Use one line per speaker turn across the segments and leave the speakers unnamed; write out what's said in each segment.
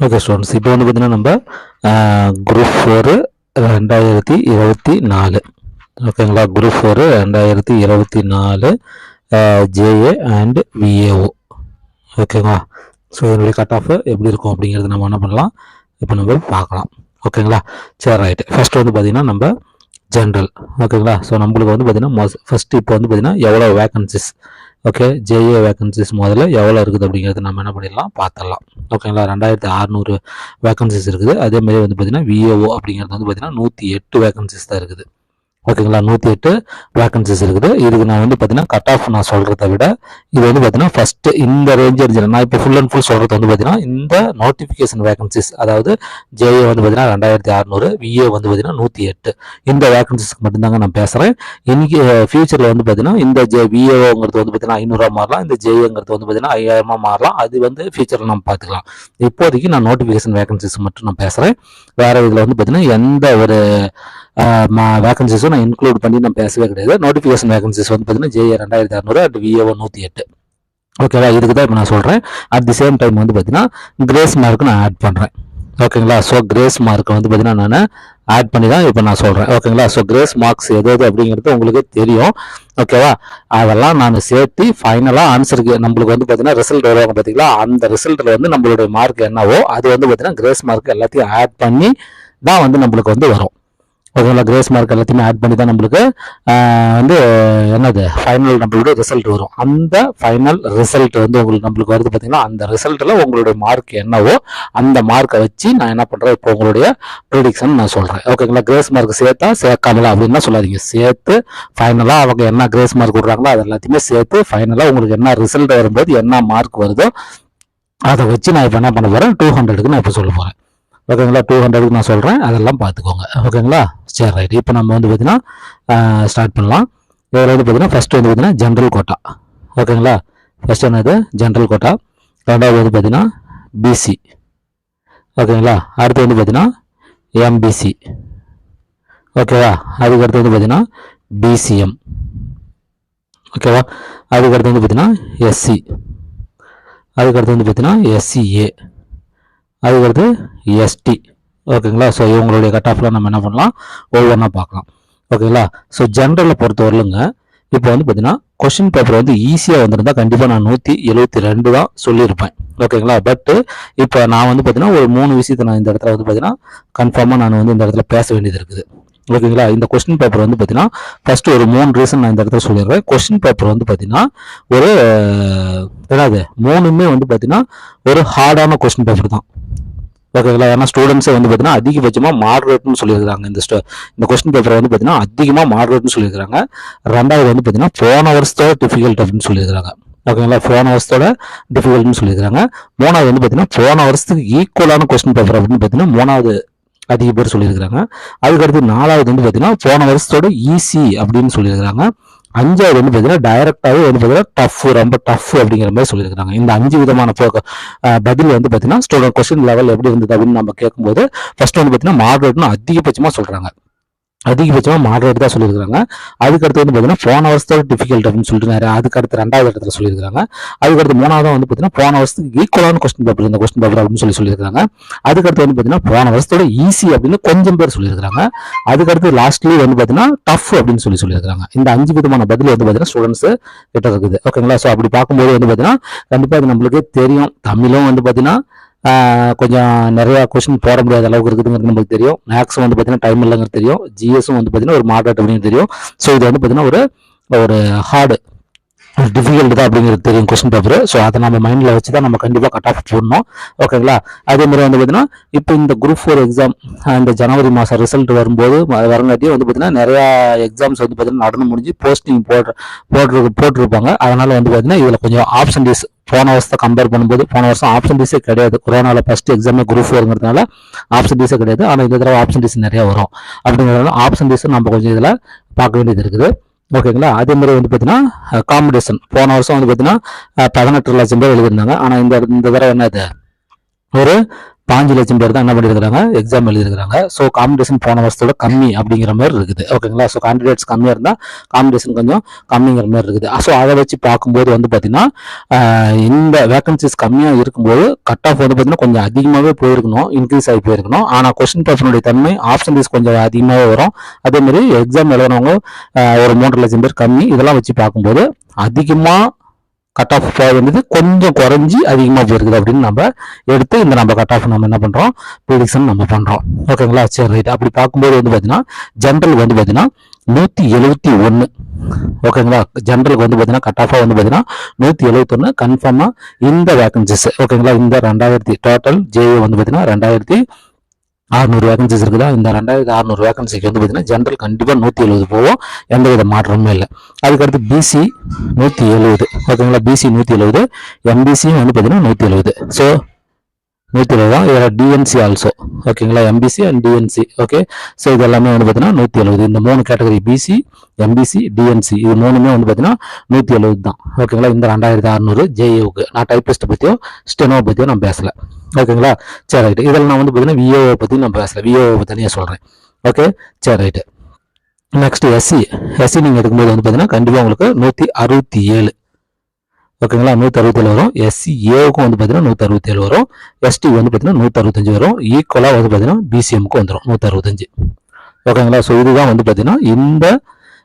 Okay students இப்போ வந்து பார்த்தீங்கன்னா நம்ம குரூப் ஃபோரு ரெண்டாயிரத்தி இருபத்தி நாலு. ஓகேங்களா குரூப் ஃபோரு ரெண்டாயிரத்தி இருபத்தி நாலு ஜேஏ அண்ட் விஏஓ ஓகேங்களா ஸோ இதனுடைய கட் ஆஃப் எப்படி இருக்கும் அப்படிங்கிறது நம்ம என்ன பண்ணலாம்? இப்போ நம்ம பார்க்கலாம். ஓகேங்களா சரி ரைட்டு ஃபர்ஸ்ட் வந்து பார்த்தீங்கன்னா நம்ம ஜென்ரல் ஓகேங்களா ஸோ நம்மளுக்கு வந்து பார்த்தீங்கன்னா ஃபஸ்ட்டு இப்போ வந்து பார்த்தீங்கன்னா எவ்வளோ வேகன்சிஸ் ஓகே ஜேஏ வேகன்சிஸ் முதல்ல எவ்வளோ இருக்குது அப்படிங்கிறது நம்ம என்ன பண்ணிடலாம் பார்த்துடலாம். ஓகேங்களா ரெண்டாயிரத்தி அறநூறு வேகன்சிஸ் இருக்குது. அதேமாதிரி வந்து பார்த்திங்கன்னா விஏஓ அப்படிங்கிறது வந்து பார்த்திங்கன்னா நூற்றி எட்டு வேகன்சிஸ் தான் இருக்குது. ஓகேங்களா? நூற்றி எட்டு வேகன்சிஸ் இருக்குது. இதுக்கு நான் வந்து பார்த்தீங்கன்னா கட் ஆஃப் நான் சொல்கிறத விட இது வந்து பார்த்தீங்கன்னா ஃபஸ்ட்டு இந்த ரேஞ்ச் இருந்துச்சு நான் இப்போ ஃபுல் அண்ட் ஃபுல் சொல்கிறது வந்து பார்த்தீங்கன்னா இந்த நோட்டிஃபிகேஷன் வேகன்சிஸ் அதாவது ஜேஏ வந்து பார்த்தீங்கன்னா ரெண்டாயிரத்தி அறநூறு விஏ வந்து பார்த்தீங்கன்னா நூற்றி எட்டு. இந்த வேகன்சிஸ்க்கு மட்டும்தாங்க நான் பேசுகிறேன் இன்னைக்கு ஃபியூச்சரில் வந்து பார்த்தீங்கன்னா இந்த ஜே விஏஓங்கிறது வந்து பார்த்தீங்கன்னா ஐநூறுரூவா மாறலாம். இந்த ஜேஏங்கிறது வந்து பார்த்தீங்கன்னா ஐயாயிரமா மாறலாம். அது வந்து ஃபியூச்சரில் நம்ம பார்த்துக்கலாம் இப்போதைக்கு நான் நோட்டிஃபிகேஷன் வேகன்சிஸ் மட்டும் நான் பேசுகிறேன் வேறு இதில் வந்து பார்த்தீங்கன்னா எந்த ஒரு வேகன்சிஸும் நான் இன்க்ளூட் பண்ணி நான் பேசவே கிடையாது. நோட்டிஃபிகேஷன் வேகன்சிஸ் வந்து பார்த்தீங்கன்னா ஜேஏ ரெண்டாயிரத்தி அறநூறு அட் விஏஓ நூற்றி எட்டு ஓகேவா இதுக்கு தான் இப்போ நான் சொல்கிறேன் அட் தி சேம் டைம் வந்து பார்த்தீங்கன்னா கிரேஸ் மார்க் நான் ஆட் பண்ணுறேன் ஓகேங்களா ஸோ கிரேஸ் மார்க்கை வந்து பார்த்தீங்கன்னா நான் ஆட் பண்ணி தான் இப்போ நான் சொல்கிறேன் ஓகேங்களா ஸோ கிரேஸ் மார்க்ஸ் எது எது அப்படிங்கிறது உங்களுக்கு தெரியும். ஓகேவா அதெல்லாம் நான் சேர்த்து ஃபைனலாக ஆன்சருக்கு நம்மளுக்கு வந்து பார்த்தீங்கன்னா ரிசல்ட் வருவாங்க பார்த்தீங்களா அந்த ரிசல்ட்டில் வந்து நம்மளுடைய மார்க் என்னவோ அது வந்து பார்த்தீங்கன்னா கிரேஸ் மார்க் எல்லாத்தையும் ஆட் பண்ணி தான் வந்து நம்மளுக்கு வந்து வரும். ஓகேங்களா கிரேஸ் மார்க் எல்லாத்தையுமே ஆட் பண்ணி தான் நம்மளுக்கு வந்து என்னது ஃபைனல் நம்மளுடைய ரிசல்ட் வரும். அந்த ஃபைனல் ரிசல்ட் வந்து உங்களுக்கு நம்மளுக்கு வருது பார்த்தீங்கன்னா அந்த ரிசல்ட்டில் உங்களுடைய மார்க் என்னவோ அந்த மார்க்கை வச்சு நான் என்ன பண்ணுறேன் இப்போ உங்களுடைய ப்ரிடிக்ஷன் நான் சொல்கிறேன் ஓகேங்களா கிரேஸ் மார்க் சேர்த்தா சேர்க்காமல அப்படின்னா சொல்லாதீங்க. சேர்த்து ஃபைனலாக அவங்க என்ன கிரேஸ் மார்க் விடுறாங்களோ அது எல்லாத்தையுமே சேர்த்து ஃபைனலாக உங்களுக்கு என்ன ரிசல்ட் வரும்போது என்ன மார்க் வருதோ அதை வச்சு நான் இப்போ என்ன பண்ண போகிறேன் டூ ஹண்ட்ரடுக்கு நான் இப்போ சொல்ல போகிறேன் ஓகேங்களா? டூ ஹண்ட்ரடுக்கு நான் சொல்கிறேன் அதெல்லாம் பார்த்துக்கோங்க. ஓகேங்களா? சரி ரைட் இப்போ நம்ம வந்து பார்த்தீங்கன்னா ஸ்டார்ட் பண்ணலாம். இதில் வந்து பார்த்தீங்கன்னா ஃபஸ்ட்டு வந்து பார்த்தீங்கன்னா ஜென்ரல் கோட்டா ஓகேங்களா? ஃபஸ்ட் என்னது? ஜென்ரல் கோட்டா ரெண்டாவது வந்து பார்த்தீங்கன்னா பிசி ஓகேங்களா? அடுத்து வந்து பார்த்தீங்கன்னா எம்பிசி ஓகேவா? அதுக்கடுத்து வந்து பார்த்தீங்கன்னா பிசிஎம் ஓகேவா? அதுக்கடுத்து வந்து பார்த்தீங்கன்னா எஸ்சி அதுக்கடுத்து வந்து பார்த்தீங்கன்னா எஸ்சிஏ அதுக்கடுத்து எஸ்டி ஓகேங்களா? ஸோ இவங்களுடைய கட் ஆஃப்லாம் நம்ம என்ன பண்ணலாம்? ஒவ்வொன்றா பார்க்கலாம். ஓகேங்களா? ஸோ ஜென்ரலில் பொறுத்த வரலுங்க இப்போ வந்து பார்த்தீங்கன்னா கொஷின் பேப்பர் வந்து ஈஸியாக வந்திருந்தால் கண்டிப்பாக நான் நூற்றி எழுபத்தி ரெண்டு தான் சொல்லியிருப்பேன். ஓகேங்களா? பட்டு இப்போ நான் வந்து பார்த்தீங்கன்னா ஒரு மூணு விஷயத்தை நான் இந்த இடத்துல வந்து பார்த்தீங்கன்னா கன்ஃபார்மாக நான் வந்து இந்த இடத்துல பேச வேண்டியது இருக்குது. ஓகேங்களா? இந்த கொஸ்டின் பேப்பர் வந்து பார்த்தீங்கன்னா ஃபஸ்ட்டு ஒரு மூணு ரீசன் நான் இந்த இடத்துல சொல்லிடுறேன். கொஸ்டின் பேப்பர் வந்து பார்த்தீங்கன்னா ஒரு என்னது? மூணுமே வந்து பார்த்தீங்கன்னா ஒரு ஹார்டான கொஸ்டின் பேப்பர் தான். ஓகேங்களா ஏன்னா ஸ்டூடெண்ட்ஸே வந்து பார்த்தீங்கன்னா அதிகபட்சமாக மாடரேட்னு சொல்லியிருக்காங்க இந்த ஸ்டோ இந்த கொஸ்டின் பேப்பரை வந்து பார்த்தீங்கன்னா அதிகமாக மாடரேட்னு சொல்லியிருக்காங்க ரெண்டாவது வந்து பார்த்தீங்கன்னா போன வருஷத்தோட டிஃபிகல்ட் அப்படின்னு சொல்லியிருக்காங்க ஓகேங்களா? போன வருஷத்தோட டிஃபிகல்ட்னு சொல்லியிருக்காங்க மூணாவது வந்து பார்த்தீங்கன்னா போன வருஷத்துக்கு ஈக்குவலான கொஸ்டின் பேப்பர் அப்படின்னு பார்த்தீங்கன்னா மூணாவது அதிக பேர் சொல்லியிருக்கிறாங்க. அதுக்கடுத்து நாலாவது வந்து பார்த்தீங்கன்னா போன வருஷத்தோட ஈஸி அப்படின்னு சொல்லியிருக்கிறாங்க. அஞ்சாவது வந்து பார்த்தீங்கன்னா டைரக்டாகவே வந்து பார்த்தீங்கன்னா டஃப் ரொம்ப டஃப் அப்படிங்கிற மாதிரி சொல்லியிருக்காங்க இந்த அஞ்சு விதமான பதில் வந்து பார்த்தீங்கன்னா ஸ்டூடெண்ட் கொஸ்டின் லெவல் எப்படி இருந்தது அப்படின்னு நம்ம கேட்கும்போது ஃபர்ஸ்ட் வந்து பார்த்தீங்கன்னா மாடரேட்னு அதிகபட்சமாக சொல்கிறாங்க அதிகபட்சமாக மாடரேட் தான் சொல்லியிருக்காங்க அதுக்கடுத்து வந்து பார்த்தீங்கன்னா போன வருஷத்தோட டிஃபிகல்ட் அப்படின்னு சொல்லிட்டு நிறைய அதுக்கடுத்து ரெண்டாவது இடத்துல சொல்லியிருக்காங்க அதுக்கடுத்து மூணாவது வந்து பார்த்தீங்கன்னா போன வருஷத்துக்கு ஈக்குவலான கொஸ்டின் பேப்பர் இந்த கொஸ்டின் பேப்பர் அப்படின்னு சொல்லி சொல்லியிருக்காங்க அதுக்கடுத்து வந்து பார்த்தீங்கன்னா போன வருஷத்தோட ஈஸி அப்படின்னு கொஞ்சம் பேர் சொல்லியிருக்காங்க அதுக்கடுத்து லாஸ்ட்லி வந்து பார்த்தீங்கன்னா டஃப் அப்படின்னு சொல்லி சொல்லியிருக்காங்க இந்த அஞ்சு விதமான பதில் வந்து பார்த்தீங்கன்னா ஸ்டூடெண்ட்ஸ் கிட்ட இருக்குது. ஓகேங்களா ஸோ அப்படி பார்க்கும்போது வந்து பார்த்தீங்கன்னா கண்டிப்பாக அது நம்மளுக்கு தெரியும். தமிழும் வந்து பார்த்தீங்கன்னா கொஞ்சம் நிறையா கொஷின் போட முடியாத அளவுக்கு இருக்குதுங்கிறது நம்மளுக்கு தெரியும். மேக்ஸும் வந்து பார்த்தீங்கன்னா டைம் இல்லைங்கிறது தெரியும். ஜிஎஸும் வந்து பார்த்தீங்கன்னா ஒரு மாடரேட் அப்படின்னு தெரியும். ஸோ இது வந்து பார்த்தீங்கன்னா ஒரு ஒரு ஹார்டு டிஃபிகல்ட் தான் அப்படிங்கிறது தெரியும் கொஸ்டின் பேப்பர் ஸோ அதை நம்ம மைண்டில் வச்சு தான் நம்ம கண்டிப்பாக கட் ஆஃப் போடணும். ஓகேங்களா அதே மாதிரி வந்து பார்த்தீங்கன்னா இப்போ இந்த குரூப் ஃபோர் எக்ஸாம் இந்த ஜனவரி மாதம் ரிசல்ட் வரும்போது வரங்காட்டியும் வந்து பார்த்தீங்கன்னா நிறையா எக்ஸாம்ஸ் வந்து பார்த்தீங்கன்னா நடந்து முடிஞ்சு போஸ்டிங் போடுற போட்டு போட்டிருப்பாங்க. அதனால் வந்து பார்த்தீங்கன்னா இதில் கொஞ்சம் ஆப்ஷன் டீஸ் போன வருஷத்தை கம்பேர் பண்ணும்போது போன வருஷம் ஆப்ஷன் டீஸே கிடையாது. கொரோனாவில் ஃபஸ்ட் எக்ஸாமே குரூப் ஃபோருங்கிறதுனால ஆப்ஷன்டீஸே கிடையாது. ஆனால் இந்த தடவை ஆப்ஷன் டீஸ் நிறையா வரும். அப்படிங்கிறதுனால ஆப்ஷன்டீஸும் நம்ம கொஞ்சம் இதில் பார்க்க வேண்டியது இருக்குது. ஓகேங்களா? அதே மாதிரி வந்து பார்த்தீங்கன்னா காம்படிஷன் போன வருஷம் வந்து பார்த்தீங்கன்னா பதினெட்டு லட்சம் பேர் எழுதியிருந்தாங்க. ஆனால் இந்த இந்த தடவை என்னது ஒரு பாஞ்சு லட்சம் பேர் தான் என்ன பண்ணியிருக்காங்க எக்ஸாம் எழுதிருக்காங்க ஸோ காம்படிஷன் போன வருஷத்தோட கம்மி அப்படிங்கிற மாதிரி இருக்குது. ஓகேங்களா ஸோ கேண்டிடேட்ஸ் கம்மியாக இருந்தால் காம்படிஷன் கொஞ்சம் கம்மிங்கிற மாதிரி இருக்குது. ஸோ அதை வச்சு பார்க்கும்போது வந்து பார்த்தீங்கன்னா இந்த வேகன்சிஸ் கம்மியாக இருக்கும்போது கட் ஆஃப் வந்து பார்த்தீங்கன்னா கொஞ்சம் அதிகமாகவே போயிருக்கணும் இன்க்ரீஸ் ஆகி போயிருக்கணும். ஆனால் கொஸ்டின் பேப்பருடைய தன்மை ஆப்ஷன் டீஸ் கொஞ்சம் அதிகமாகவே வரும். அதே மாதிரி எக்ஸாம் எழுதுனவங்க ஒரு மூன்றரை லட்சம் பேர் கம்மி. இதெல்லாம் வச்சு பார்க்கும்போது அதிகமாக கட் ஆஃப் போக கொஞ்சம் குறைஞ்சி அதிகமாக போயிருக்குது அப்படின்னு நம்ம எடுத்து இந்த நம்ம கட் ஆஃப் நம்ம என்ன பண்ணுறோம் ப்ரிடிக்ஷன் நம்ம பண்ணுறோம் ஓகேங்களா சரி ரைட் அப்படி பார்க்கும்போது வந்து பார்த்தீங்கன்னா ஜென்ரல் வந்து பார்த்தீங்கன்னா நூற்றி எழுபத்தி ஒன்று ஓகேங்களா ஜென்ரலுக்கு வந்து பார்த்தீங்கன்னா கட் ஆஃபாக வந்து பார்த்தீங்கன்னா நூற்றி எழுபத்தொன்று கன்ஃபார்மாக இந்த வேக்கன்சிஸ் ஓகேங்களா இந்த ரெண்டாயிரத்தி டோட்டல் ஜேஏ வந்து பார்த்தீங்கன்னா ரெண்டாயிரத்தி அறுநூறு வேகன்சிஸ் இருக்குதா? இந்த ரெண்டாயிரத்தி அறுநூறு வேகன்சிக்கு வந்து பார்த்தீங்கன்னா ஜென்ரல் கண்டிப்பாக நூற்றி எழுபது போகும். எந்த வித மாற்றமும் இல்லை. அதுக்கடுத்து பிசி நூற்றி எழுபது ஓகேங்களா? பிசி நூற்றி எழுபது எம்பிசியும் வந்து பார்த்தீங்கன்னா நூற்றி எழுபது ஸோ நூற்றி எழுபது தான் இதில் டிஎன்சி ஆல்சோ ஓகேங்களா MBC and DNC okay so இது எல்லாமே வந்து பார்த்தீங்கன்னா நூற்றி எழுபது. இந்த மூணு கேட்டகரி பிசி எம்பிசி டிஎன்சி இது மூணுமே வந்து பார்த்தீங்கன்னா நூற்றி எழுபது தான். ஓகேங்களா இந்த ரெண்டாயிரத்தி அறநூறு ஜேஏவுக்கு நான் டைப்பிஸ்ட்டை பற்றியோ ஸ்டெனோ பற்றியோ நான் பேசல. ஓகேங்களா சரி ரைட்டு. இதில் நான் வந்து பார்த்தீங்கன்னா விஏஓ பற்றி நான் பேசல. விஏஓ தனியாக சொல்கிறேன் ஓகே சரி ரைட்டு. நெக்ஸ்ட் எஸ்சி எஸ்சி நீங்கள் எடுக்கும்போது வந்து பார்த்தீங்கன்னா கண்டிப்பாக உங்களுக்கு நூற்றி அறுபத்தி ஏழு. ஓகேங்களா நூற்றி அறுபத்தேழு வரும். எஸ்சி ஏவுக்கும் வந்து பார்த்தீங்கன்னா நூற்றி அறுபத்தேழு வரும் எஸ்டி வந்து பார்த்தீங்கன்னா நூற்றி அறுபத்தஞ்சு வரும் e ஈக்குவலாக வந்து பார்த்தீங்கன்னா பிசிஎம்க்கு வந்துடும் நூற்றி அறுபத்தஞ்சு ஓகேங்களா ஸோ இதுதான் வந்து பார்த்தீங்கன்னா இந்த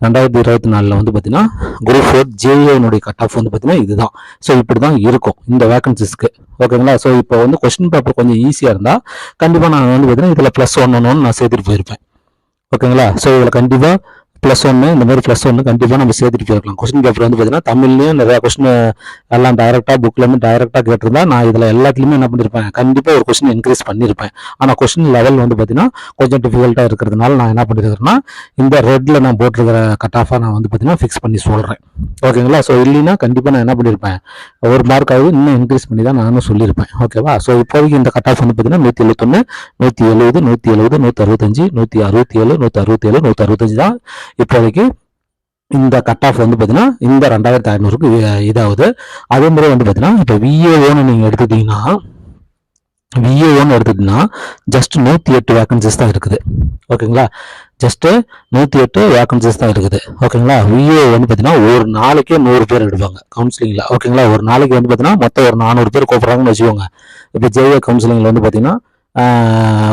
ரெண்டாயிரத்தி இருபத்தி நாலில் வந்து பார்த்தீங்கன்னா குரூப் ஃபோர் ஜேஏனுடைய கட் ஆஃப் வந்து பார்த்தீங்கன்னா இதுதான். ஸோ இப்படி தான் இருக்கும் இந்த வேகன்சிஸ்க்கு ஓகேங்களா ஸோ இப்போ வந்து கொஸ்டின் பேப்பர் கொஞ்சம் ஈஸியாக இருந்தால் கண்டிப்பாக நான் வந்து பார்த்தீங்கன்னா இதில் ப்ளஸ் ஒன் ஒன்று நான் சேர்த்துட்டு போயிருப்பேன். ஓகேங்களா ஸோ இதில் கண்டிப்பாக ப்ளஸ் ஒன்று இந்த மாதிரி ப்ளஸ் ஒன்று கண்டிப்பாக நம்ம சேர்த்துட்டு போயிருக்கலாம் கொஸ்டின் பேப்பர் வந்து பார்த்தீங்கன்னா தமிழ்லையும் நிறையா கொஸ்டின் எல்லாம் டைரெக்டாக புக்லேருந்து டைரெக்டாக கேட்டிருந்தா நான் இதில் எல்லாத்துலேயுமே என்ன பண்ணியிருப்பேன் கண்டிப்பாக ஒரு கொஸ்டின் இன்க்ரீஸ் பண்ணியிருப்பேன் ஆனால் கொஸ்டின் லெவல் வந்து பார்த்தீங்கன்னா கொஞ்சம் டிஃபிகல்ட்டாக இருக்கிறதுனால நான் என்ன பண்ணியிருக்கிறேன்னா இந்த ரெட்டில் நான் போட்டிருக்கிற கட் ஆஃபாக நான் வந்து பார்த்தீங்கன்னா ஃபிக்ஸ் பண்ணி சொல்கிறேன் ஓகேங்களா ஸோ இல்லைன்னா கண்டிப்பாக நான் என்ன பண்ணியிருப்பேன் ஒரு மார்க்காவது இன்னும் இன்க்ரீஸ் பண்ணி தான் நானும் சொல்லியிருப்பேன் ஓகேவா ஸோ இப்போதைக்கு இந்த கட் ஆஃப் வந்து பார்த்தீங்கன்னா நூற்றி எழுபத்தொன்று நூற்றி எழுபது நூற்றி எழுபது நூற்றி அறுபத்தஞ்சு நூற்றி அறுபத்தி ஏழு நூற்றி அறுபத்தி ஏழு நூற்றி அறுபத்தஞ்சு தான் இப்போதைக்கு இந்த கட் ஆஃப் வந்து பார்த்தீங்கன்னா இந்த ரெண்டாயிரத்தி ஐநூறுக்கு இதாகுது. அதே மாதிரி வந்து பார்த்தீங்கன்னா இப்போ விஏஓன்னு நீங்கள் எடுத்துக்கிட்டீங்கன்னா விஏஓன்னு எடுத்துக்கிட்டிங்கன்னா ஜஸ்ட் நூற்றி எட்டு வேக்கன்சிஸ் தான் இருக்குது. ஓகேங்களா ஜஸ்ட்டு நூற்றி எட்டு வேக்கன்சிஸ் தான் இருக்குது. ஓகேங்களா விஏ வந்து பார்த்தீங்கன்னா ஒரு நாளைக்கே நூறு பேர் எடுப்பாங்க. கவுன்சிலிங்கில் ஓகேங்களா ஒரு நாளைக்கு வந்து பார்த்தீங்கன்னா மொத்தம் ஒரு நானூறு பேர் கூப்பிட்றாங்கன்னு வச்சுக்கோங்க. இப்போ ஜேஏ கவுன்சிலிங்கில் வந்து பார்த்தீங்கன்னா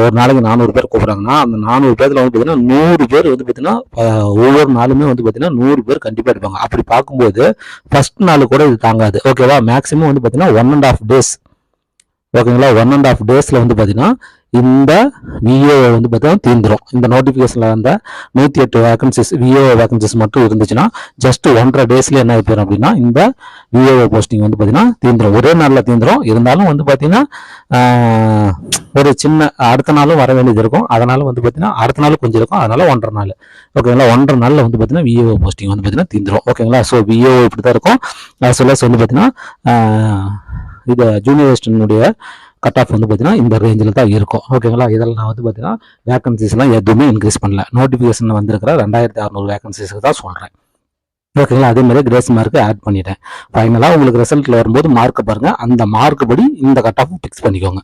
ஒரு நாளைக்கு நானூறு பேர் கூப்பிட்றாங்கன்னா அந்த நானூறு பேர்த்தில் வந்து பார்த்தீங்கன்னா நூறு பேர் வந்து பார்த்தீங்கன்னா ஒவ்வொரு நாளுமே வந்து பார்த்தீங்கன்னா நூறு பேர் கண்டிப்பாக எடுப்பாங்க அப்படி பார்க்கும்போது ஃபர்ஸ்ட் நாள் கூட இது தாங்காது. ஓகேவா மேக்ஸிமம் வந்து பார்த்தீங்கன்னா ஒன் அண்ட் ஆஃப் டேஸ் ஓகேங்களா? ஒன் அண்ட் ஆஃப் டேஸில் வந்து பார்த்தீங்கன்னா இந்த விஏஓ வந்து பார்த்தீங்கன்னா தீந்துரும் இந்த நோட்டிஃபிகேஷனில் வந்த நூற்றி எட்டு வேகன்சிஸ் விஏஓ வேகன்சிஸ் மட்டும் இருந்துச்சுன்னா ஜஸ்ட் ஒன்றரை டேஸ்ல என்ன ஆகி அப்படின்னா இந்த விஏஓ போஸ்டிங் வந்து பார்த்தீங்கன்னா தீர்ந்துடும் ஒரே நாளில் தீந்துரும் இருந்தாலும் வந்து பார்த்தீங்கன்னா ஒரு சின்ன அடுத்த நாளும் வர வேண்டியது இருக்கும். அதனால வந்து பார்த்தீங்கன்னா அடுத்த நாள் கொஞ்சம் இருக்கும். அதனால ஒன்றரை நாள். ஓகேங்களா? ஒன்றரை நாளில் வந்து பார்த்தீங்கன்னா விஏஓ போஸ்டிங் வந்து பார்த்தீங்கன்னா தீந்துரும் ஓகேங்களா? ஸோ விஏஓ இப்படி தான் இருக்கும். As வந்து பார்த்தீங்கன்னா இது ஜூனியர் அசிஸ்டன்னுடைய கட் ஆஃப் வந்து பார்த்தீங்கன்னா இந்த ரேஞ்சில் தான் இருக்கும். ஓகேங்களா இதெல்லாம் வந்து பார்த்தீங்கன்னா வேகன்சிஸ்லாம் எதுவுமே இன்க்ரீஸ் பண்ணல. நோட்டிஃபிகேஷன் வந்திருக்கிற ரெண்டாயிரத்தி அறநூறு வேகன்சிஸ்க்கு தான் சொல்கிறேன் ஓகேங்களா அதே மாதிரி கிரேஸ் மார்க்கு ஆட் பண்ணிட்டேன். ஃபைனலாக உங்களுக்கு ரிசல்ட்டில் வரும்போது மார்க்கை பாருங்கள் அந்த மார்க்கு படி இந்த கட் ஆஃப் ஃபிக்ஸ் பண்ணிக்கோங்க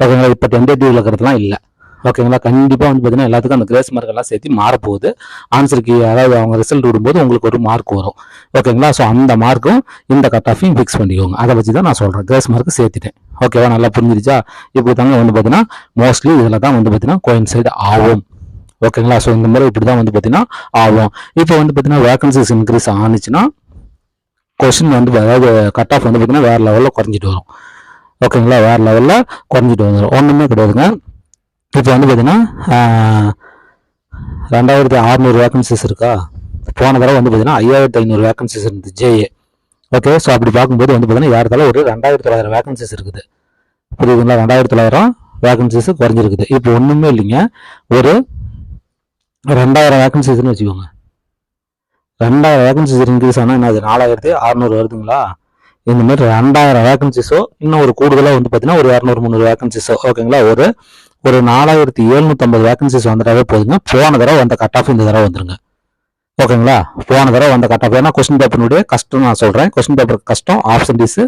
ஓகேங்களா இப்போ டென்டேட்டிவ் இருக்கிறதுலாம் இல்லை. ஓகேங்களா? கண்டிப்பாக வந்து பார்த்தீங்கன்னா எல்லாத்துக்கும் அந்த கிரேஸ் மார்க்கெல்லாம் சேர்த்து மாறப்போகுது. ஆன்சருக்கு அதாவது அவங்க ரிசல்ட் விடும்போது உங்களுக்கு ஒரு மார்க் வரும். ஓகேங்களா? ஸோ அந்த மார்க்கும் இந்த கட் ஆஃபையும் ஃபிக்ஸ் பண்ணிக்கோங்க. அதை வச்சு தான் நான் சொல்கிறேன் கிரேஸ் மார்க் சேர்த்துட்டேன். ஓகேவா? நல்லா புரிஞ்சிருச்சா? இப்படி தாங்க வந்து பார்த்தீங்கன்னா மோஸ்ட்லி இதில் தான் வந்து பார்த்தீங்கன்னா கோயின்சைடு ஆகும். ஓகேங்களா? ஸோ இந்த மாதிரி இப்படி தான் வந்து பார்த்தீங்கன்னா ஆகும். இப்போ வந்து பார்த்தீங்கன்னா வேகன்சிஸ் இன்க்ரீஸ் ஆனிச்சுன்னா கொஷின் வந்து அதாவது கட் ஆஃப் வந்து பார்த்தீங்கன்னா வேறு லெவலில் குறைஞ்சிட்டு வரும். ஓகேங்களா? வேறு லெவலில் குறைஞ்சிட்டு வந்துடும் ஒன்றுமே கிடையாதுங்க. இப்போ வந்து பார்த்தீங்கன்னா ரெண்டாயிரத்தி அறநூறு வேக்கன்சிஸ் இருக்கா? போன தடவை வந்து பார்த்தீங்கன்னா ஐயாயிரத்தி ஐநூறு வேக்கன்சிஸ் இருந்தது ஜேஏ ஓகே ஸோ அப்படி பார்க்கும்போது வந்து பார்த்தீங்கன்னா ஏறத்தால ஒரு ரெண்டாயிரத்தி தொள்ளாயிரம் வேக்கன்சிஸ் இருக்குது. புரியுதுங்களா? ரெண்டாயிரத்தி தொள்ளாயிரம் வேக்கன்சிஸ் குறைஞ்சிருக்குது. இப்போ ஒன்றுமே இல்லைங்க. ஒரு ரெண்டாயிரம் வேக்கன்சிஸ்னு வச்சுக்கோங்க. ரெண்டாயிரம் வேக்கன்சிஸ் இன்க்ரீஸ் ஆனால் என்ன அது நாலாயிரத்தி அறநூறு வருதுங்களா? இந்த மாதிரி ரெண்டாயிரம் வேக்கன்சிஸோ இன்னும் ஒரு கூடுதலாக வந்து பார்த்தீங்கன்னா ஒரு இரநூறு முந்நூறு வேக்கன்சிஸோ ஓகேங்களா ஒரு ஒரு நாலாயிரத்தி எழுநூத்தம்பது வேகன்சிஸ் வந்துட்டாவே போதுங்க. போன தடவை வந்த கட் ஆஃப் இந்த தடவை வந்துருங்க. ஓகேங்களா போன தடவை வந்த கட் ஆஃப் ஏன்னா கொஸ்டின் பேப்பருடைய கஷ்டம் நான் சொல்கிறேன் கொஸ்டின் பேப்பர் கஷ்டம் ஆப்ஷன்டிஸ்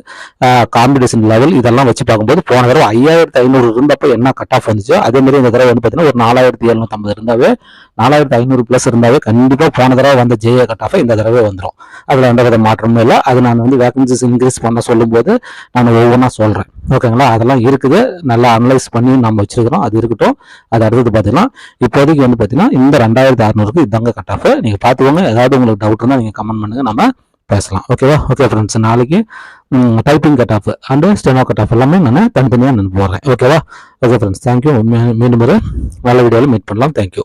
காம்படிஷன் லெவல் இதெல்லாம் வச்சு பார்க்கும்போது போன தடவை ஐயாயிரத்தி ஐநூறு இருந்தப்போ என்ன கட் ஆஃப் வந்துச்சோ அதே மாதிரி இந்த தடவை வந்து பார்த்தீங்கன்னா ஒரு நாலாயிரத்தி எழுநூத்தம்பது இருந்தாவே நாலாயிரத்தி ஐநூறு ப்ளஸ் இருந்தாவே கண்டிப்பாக போன தடவை வந்த ஜேஏ கட் ஆஃப் இந்த தடவை வந்துடும் அதில் எந்த வித மாற்றமும் இல்லை. அது நான் வந்து வேகன்சிஸ் இன்க்ரீஸ் பண்ண சொல்லும்போது நான் ஒவ்வொன்றா சொல்கிறேன் ஓகேங்களா? அதெல்லாம் இருக்குது. நல்லா அனலைஸ் பண்ணி நம்ம வச்சிருக்கிறோம். அது இருக்கட்டும். அது அடுத்தது பார்த்தீங்கன்னா இப்போதைக்கு வந்து பார்த்தீங்கன்னா இந்த ரெண்டாயிரத்தி அறநூறுக்கு இதாங்க கட் ஆஃப் நீங்கள் பார்த்துக்கோங்க ஏதாவது உங்களுக்கு டவுட் இருந்தால் நீங்கள் கமெண்ட் பண்ணுங்கள் நம்ம பேசலாம். ஓகேவா ஓகே ஃப்ரெண்ட்ஸ் நாளைக்கு typing cut off and steno cut off எல்லாமே நான் தனித்தனியாக நான் போடுறேன். ஓகேவா ஓகே ஃப்ரெண்ட்ஸ் தேங்க்யூ மீண்டும் ஒரு நல்ல வீடியோவில் மீட் பண்ணலாம். தேங்க்யூ